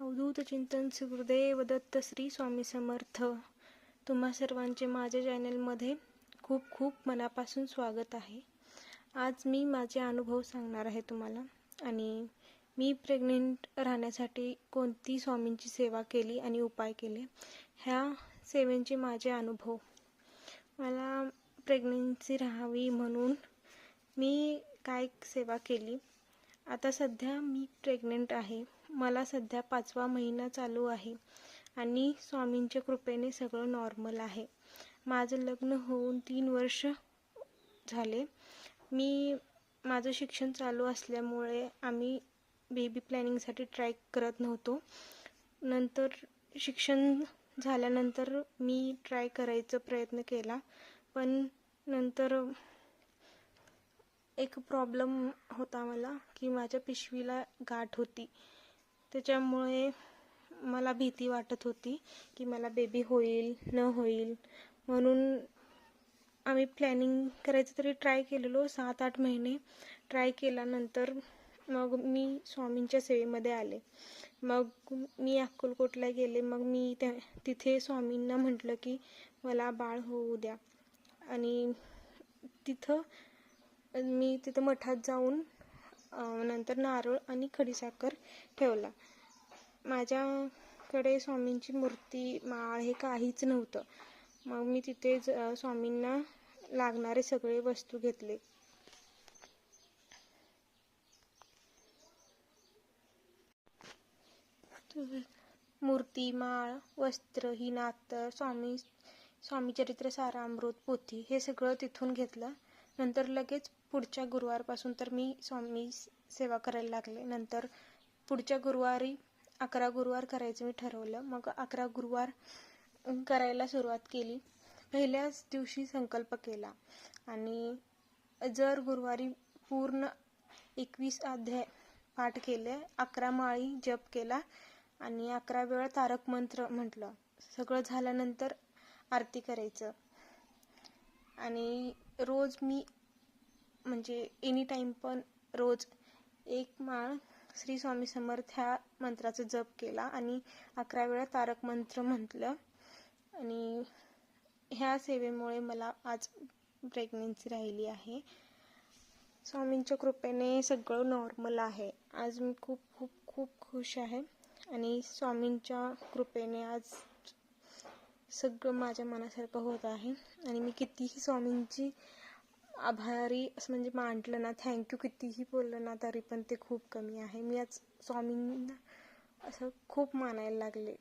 अवधूत चिंतन सुखदेव दत्त श्री स्वामी समर्थ. तुम्हा सर्वांचे माझ्या चॅनलमध्ये खूप खूप मनापासून स्वागत आहे. आज मी माझे अनुभव सांगणार आहे तुम्हाला आणि मी प्रेग्नेंट राहण्यासाठी कोणती स्वामींची सेवा केली आणि उपाय केले ह्या सेवेंचे माझे अनुभव. मला प्रेग्नेन्सी राहावी म्हणून मी काय सेवा केली आता सध्या मी प्रेग्नेंट आहे. मला सध्या पाचवा महिना चालू आहे आणि स्वामींच्या कृपेने सगळं नॉर्मल आहे. माझं लग्न होऊन तीन वर्ष झाले. मी माझं शिक्षण चालू असल्यामुळे आम्ही बेबी प्लॅनिंगसाठी ट्राय करत नव्हतो. नंतर शिक्षण झाल्यानंतर मी ट्राय करायचा प्रयत्न केला. पण नंतर एक प्रॉब्लेम होता मला की माझ्या पिशवीला गाठ होती. त्याच्यामुळे मला भीती वाटत होती की मला बेबी होईल न होईल. म्हणून आम्ही प्लॅनिंग करायचं तरी ट्राय केलेलो सात आठ महिने ट्राय केल्यानंतर मग मी स्वामींच्या सेवेमध्ये आले. मग मी अक्कलकोटला गेले मग मी त्या तिथे स्वामींना म्हटलं की मला बाळ होऊ द्या. आणि तिथं मी तिथं मठात जाऊन नंतर नारळ आणि खडीसाखर ठेवला. माझ्याकडे स्वामींची मूर्ती माळ हे काहीच नव्हतं. मग मी तिथे स्वामींना लागणारे सगळे वस्तू घेतले. मूर्ती माळ वस्त्र ही नातं स्वामी स्वामी चरित्र सारामृत पोथी हे सगळं तिथून घेतलं. नंतर लगेच पुढच्या गुरुवारपासून तर मी स्वामी सेवा करायला लागले. नंतर पुढच्या गुरुवारी अकरा गुरुवार करायचं मी ठरवलं. मग अकरा गुरुवार करायला सुरुवात केली. पहिल्याच दिवशी संकल्प केला. आणि जर गुरुवारी पूर्ण एकवीस अध्याय पाठ केले अकरा माळी जप केला आणि अकरा वेळा तारक मंत्र म्हटलं. सगळं झाल्यानंतर आरती करायचं. आणि रोज मी म्हणजे एनी टाईम पण रोज एक माळ श्री स्वामी समर्थ ह्या मंत्राचा जप केला आणि अकरा वेळा तारक मंत्र म्हटलं. आणि ह्या सेवेमुळे मला आज प्रेग्नेन्सी राहिली आहे. स्वामींच्या कृपेने सगळं नॉर्मल आहे. आज मी खूप खूप खूप खुश आहे. आणि स्वामींच्या कृपेने आज सगळं माझ्या मनासारखं होत आहे. आणि मी कितीही स्वामींची आभारी असं म्हणजे मांडलं ना थँक्यू कितीही बोललं ना तरी पण ते खूप कमी आहे. मी आज स्वामींना असं खूप मानायला लागले.